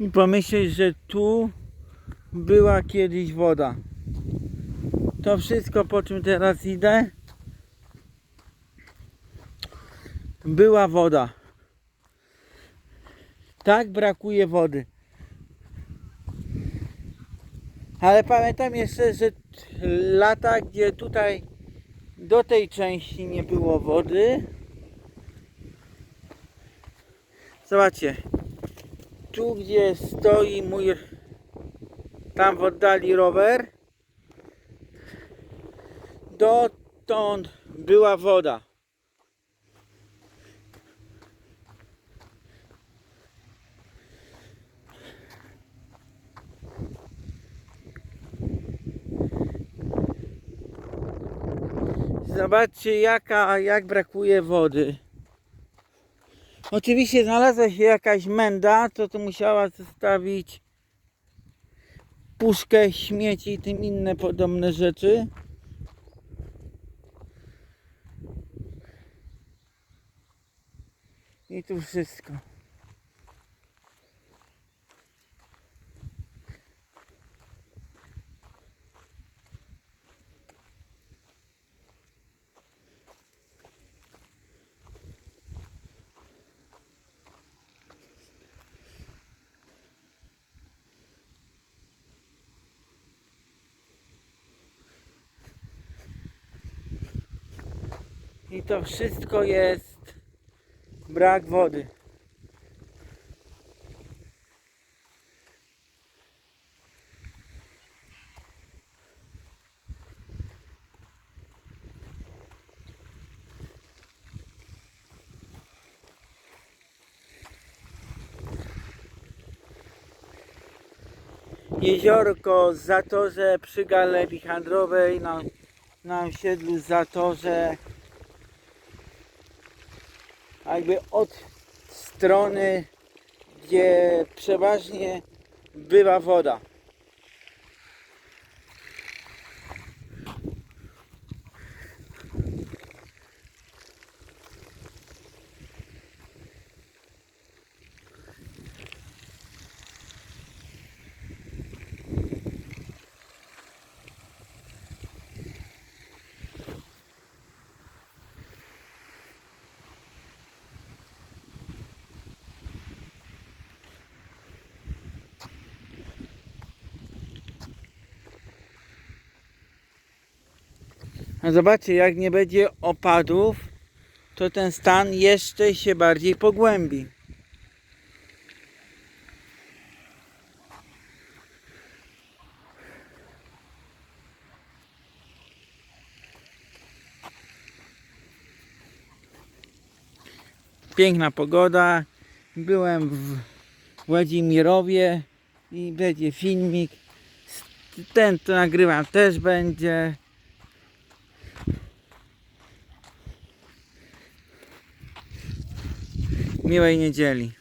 I pomyśleć, że tu była kiedyś woda. To wszystko, po czym teraz idę, była woda. Tak brakuje wody. Ale pamiętam jeszcze, że lata, gdzie tutaj do tej części nie było wody. Zobaczcie, tu gdzie stoi mój tam w oddali rower, dotąd była woda. Zobaczcie jaka, jak brakuje wody. Oczywiście znalazła się jakaś menda, to tu musiała zostawić puszkę śmieci i tym inne podobne rzeczy. I tu wszystko. I to wszystko jest brak wody. Jeziorko Zatorze przy Galerii Handlowej na, na osiedlu Zatorze jakby od strony, gdzie przeważnie bywa woda. A zobaczcie, jak nie będzie opadów, to ten stan jeszcze się bardziej pogłębi. Piękna pogoda. Byłem w Władimirowie i będzie filmik. Ten, co nagrywam, też będzie. милой недели.